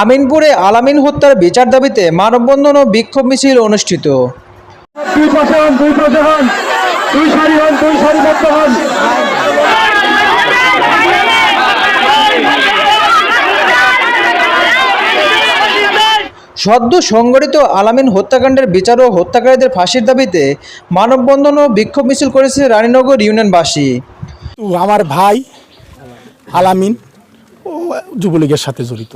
আমিনপুরে আলামিন হত্যার বিচার দাবিতে মানববন্ধন ও বিক্ষোভ মিছিল অনুষ্ঠিত। দুই পাশে হন দুই পাশে হন। দুই সারি হন দুই সারিবদ্ধ হন। সদ্য সংগঠিত আলামিন হত্যাকাণ্ডের বিচার ও হত্যাকারীদের ফাঁসির দাবিতে মানববন্ধন ও বিক্ষোভ মিছিল করেছে রানীনগর ইউনিয়নবাসী। আমার ভাই আলামিন ও যুবলীগের সাথে জড়িত।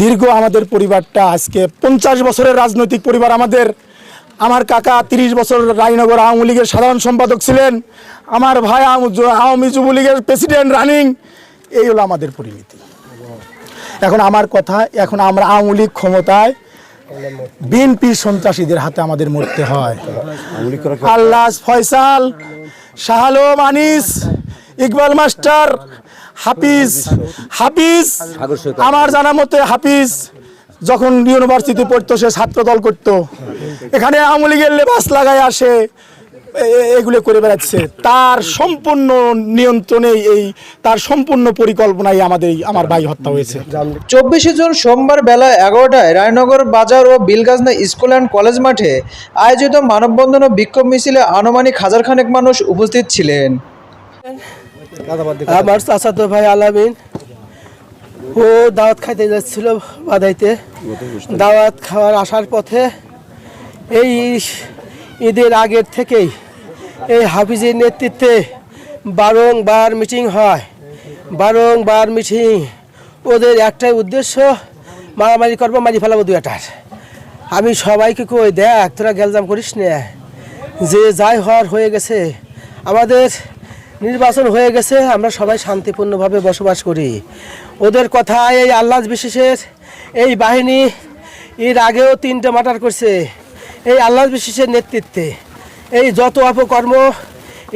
দীর্ঘ আমাদের পরিবারটা আজকে পঞ্চাশ বছরের রাজনৈতিক পরিবার আমাদের। আমার কাকা তিরিশ বছর রায়নগর আওয়ামী লীগের সাধারণ সম্পাদক ছিলেন। আমার ভাই আওয়ামী যুবলীগের প্রেসিডেন্ট রানিং। এই হলো আমাদের পরিণতি এখন আমার কথা, এখন আমরা আওয়ামী লীগ ক্ষমতায় বিএনপি সন্ত্রাসীদের হাতে আমাদের মরতে হয়। আল্লাহ ফয়সাল শাহালম মানিস ইকবাল মাস্টার হাফিজ হাফিজ, আমার জানা মতে হাফিজ যখন ইউনিভার্সিটি পড়তো, সে ছাত্র দল করতো। এখানে আওয়ামী লীগের লেবাস লাগায় আসে এগুলো করে বেড়াচ্ছে। তার সম্পূর্ণ নিয়ন্ত্রণে এই, তার সম্পূর্ণ পরিকল্পনায় আমাদের আমার ভাই হত্যা হয়েছে। চব্বিশে জুন সোমবার বেলা এগারোটায় রায়নগর বাজার ও বিলগাজনা স্কুল অ্যান্ড কলেজ মাঠে আয়োজিত মানববন্ধন ও বিক্ষোভ মিছিলে আনুমানিক হাজার খানেক মানুষ উপস্থিত ছিলেন। আমার চাচাতো ভাই আলামিন, ও দাওয়াত খাইতে যাচ্ছিল বাদাইতে। দাওয়াত খাওয়ার আসার পথে এই ঈদের আগের থেকেই এই হাফিজের নেতৃত্বে বারংবার মিটিং হয়। বারংবার মিটিং। ওদের একটাই উদ্দেশ্য, মারামারি করব, মারি ফেলাবো দু এটার আমি সবাইকে কই, দেখ, তোরা গেলজাম করিস না। যে যাই হওয়ার হয়ে গেছে, আমাদের নির্বাচন হয়ে গেছে আমরা সবাই শান্তিপূর্ণভাবে বসবাস করি। ওদের কথায় এই আল্লাহ বিশেষের এই বাহিনী এর আগেও তিনটে মার্ডার করছে। এই আল্লাহ বিশেষের নেতৃত্বে এই যত অপকর্ম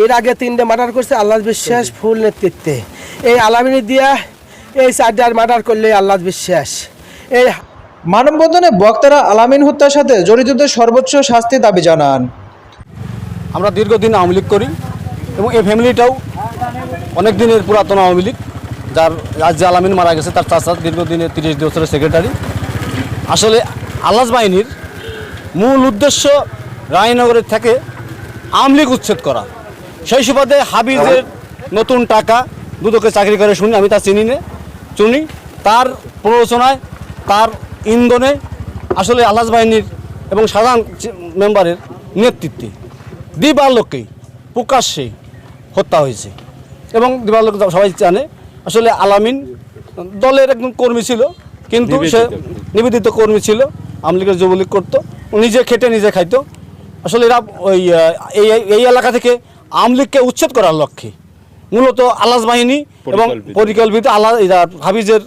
এর আগে তিনটে মার্ডার করছে আল্লাহ বিশ্বাস ফুল নেতৃত্বে। এই আলামিনী দিয়া এই চারটার মার্ডার করলে আল্লাহ বিশ্বাস এই মানববন্ধনে বক্তারা আলামিন হত্যার সাথে জড়িতদের সর্বোচ্চ শাস্তি দাবি জানান। আমরা দীর্ঘদিন আওয়ামী লীগ করি। এবং এই ফ্যামিলিটাও অনেক দিনের পুরাতন আওয়ামী লীগ, যার রাজ্যে আলামিন মারা গেছে, তার চাচা দীর্ঘদিনের তিরিশ বছরের সেক্রেটারি আসলে আল্লাস বাহিনীর মূল উদ্দেশ্য রায়নগরের থেকে আওয়ামী লীগ উচ্ছেদ করা। সেই সুবাদে হাবিজের নতুন টাকা দুদকে চাকরি করে শুনি, আমি তা চিনি নে, শুনি। তার প্ররোচনায়, তার ইন্ধনে আসলে আল্লাস বাহিনীর এবং সাধারণ মেম্বারের নেতৃত্বে দিবালোকেই প্রকাশ্যে হত্যা হয়েছে। এবং দিবালোক সবাই জানে আসলে আলামিন দলের একজন কর্মী ছিল কিন্তু সে নিবেদিত কর্মী ছিল আওয়ামী লীগের যুবলীগ করতো নিজে খেটে নিজে খাইতো। আসলে এরা ওই এই এলাকা থেকে আওয়ামী লীগকে উচ্ছেদ করার লক্ষ্যে। মূলত আলাস বাহিনী এবং পরিকল্পিত। এরা হাফিজের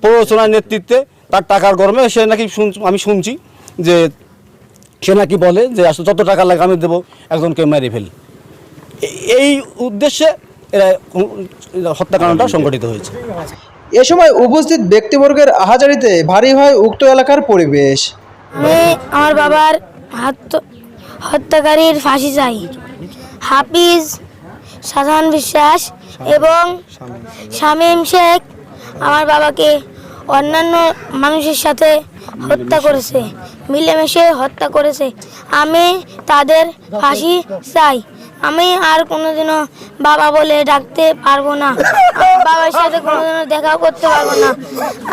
প্ররোচনার নেতৃত্বে তার টাকার গরমে সে নাকি শুন- আমি শুনছি যে সে নাকি বলে যে আসলে যত টাকা লাগে আমি দেবো একজনকে মেরে ফেলি। এই উদ্দেশ্যে এরা হত্যাকাণ্ডটা সংঘটিত হয়েছে। এ সময় উপস্থিত ব্যক্তিবর্গের আহাজারিতে ভারী হয় উক্ত এলাকার পরিবেশ। আমি আমার বাবার হাত হত্যাকারীর ফাঁসি চাই। হাফিজ সাধারণ বিশ্বাস এবং শামীম শেখ আমার বাবাকে অন্যান্য মানুষের সাথে হত্যা করেছে মিলেমিশে হত্যা করেছে। আমি তাদের ফাঁসি চাই। আমি আর কোনোদিনও বাবা বলে ডাকতে পারব না। বাবার সাথে কোনোদিনও দেখা করতে পারব না।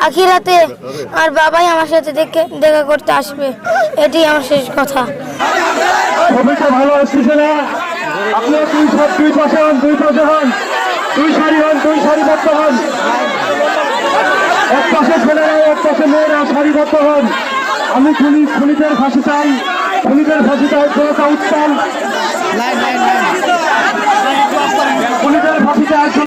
আখিরাতে আর বাবাই আমার সাথে দেখে দেখা করতে আসবে। এটি আমার শেষ কথা। হন হন। হন এক হন। আমি খুনি খুনিদের ফাঁসি চাই। খুনিদের ফাঁসি চাই জনতা উত্তাল পুলিশের ফাঁসিতে